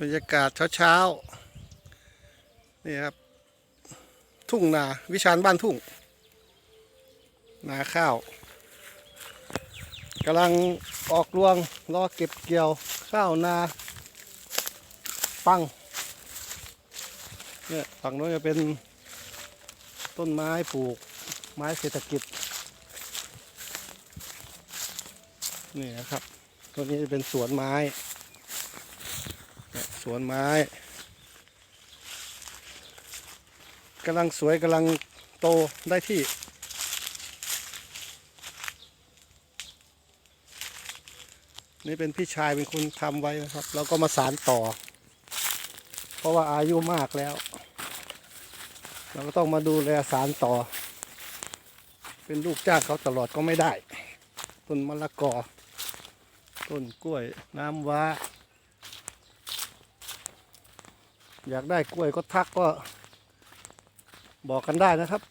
บรรยากาศเช้าๆนี่ครับ ทุ่งนาวิชาญบ้านทุ่ง นาข้าวกำลังออกรวงรอเก็บเกี่ยวข้าวนา ปังเนี่ยฝั่งโน้นจะเป็นต้นไม้ปลูก ไม้เศรษฐกิจ นี่นะครับ ตัวนี้จะเป็นสวนไม้ สวนไม้กำลังสวยกำลังโตได้ที่ นี่เป็นพี่ชายเป็นคนทำไว้นะครับ แล้วก็มาสารต่อ เพราะว่าอายุมากแล้ว เราก็ต้องมาดูแลสารต่อ เป็นลูกจ้างเขาตลอดก็ไม่ได้ ต้นมะละกอ ต้นกล้วยน้ำว้า อยากได้กล้วยก็ทักก็ บอกกันได้นะครับ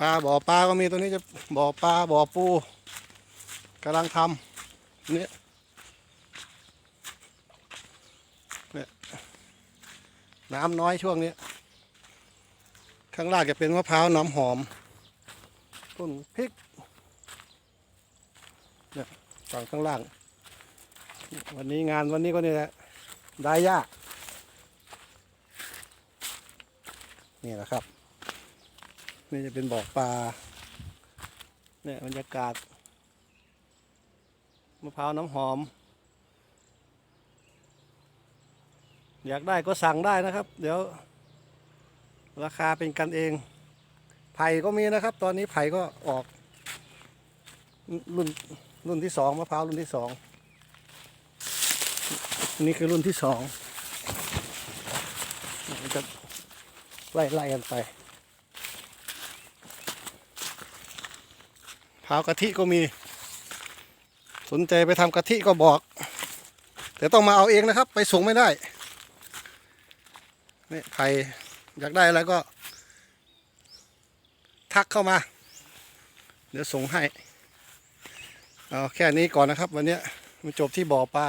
ปลาบ่อปลาก็มีตัวนี้จะบ่อปลาบ่อปูกำลังทำเนี่ยเนี่ยน้ำน้อยช่วงนี้ข้างล่างจะเป็นมะพร้าวน้ำหอม ต้นพริกเนี่ยฝั่งข้างล่าง วันนี้งานวันนี้ก็เนี่ยแหละได้ยาก นี่แหละครับ นี่จะเป็นบ่อปลาเนี่ยบรรยากาศมะพร้าวน้ำหอม อยากได้ก็สั่งได้นะครับ เดี๋ยว ราคาเป็นกันเอง ไผ่ก็มีนะครับ ตอนนี้ไผ่ก็ออก รุ่นรุ่นที่สองมะพร้าวรุ่นที่สองนี่คือรุ่นที่สองจะ ไล่ไล่กันไปพร้ากะทิก็มี สนใจไปทำกะทิก็บอก แต่ต้องมาเอาเองนะครับ ไปส่งไม่ได้นี่ไผ่อยากได้อะไรก็ ทักเข้ามา เดี๋ยวส่งให้ เอาแค่นี้ก่อนนะครับ วันนี้มันจบที่บ่อปลา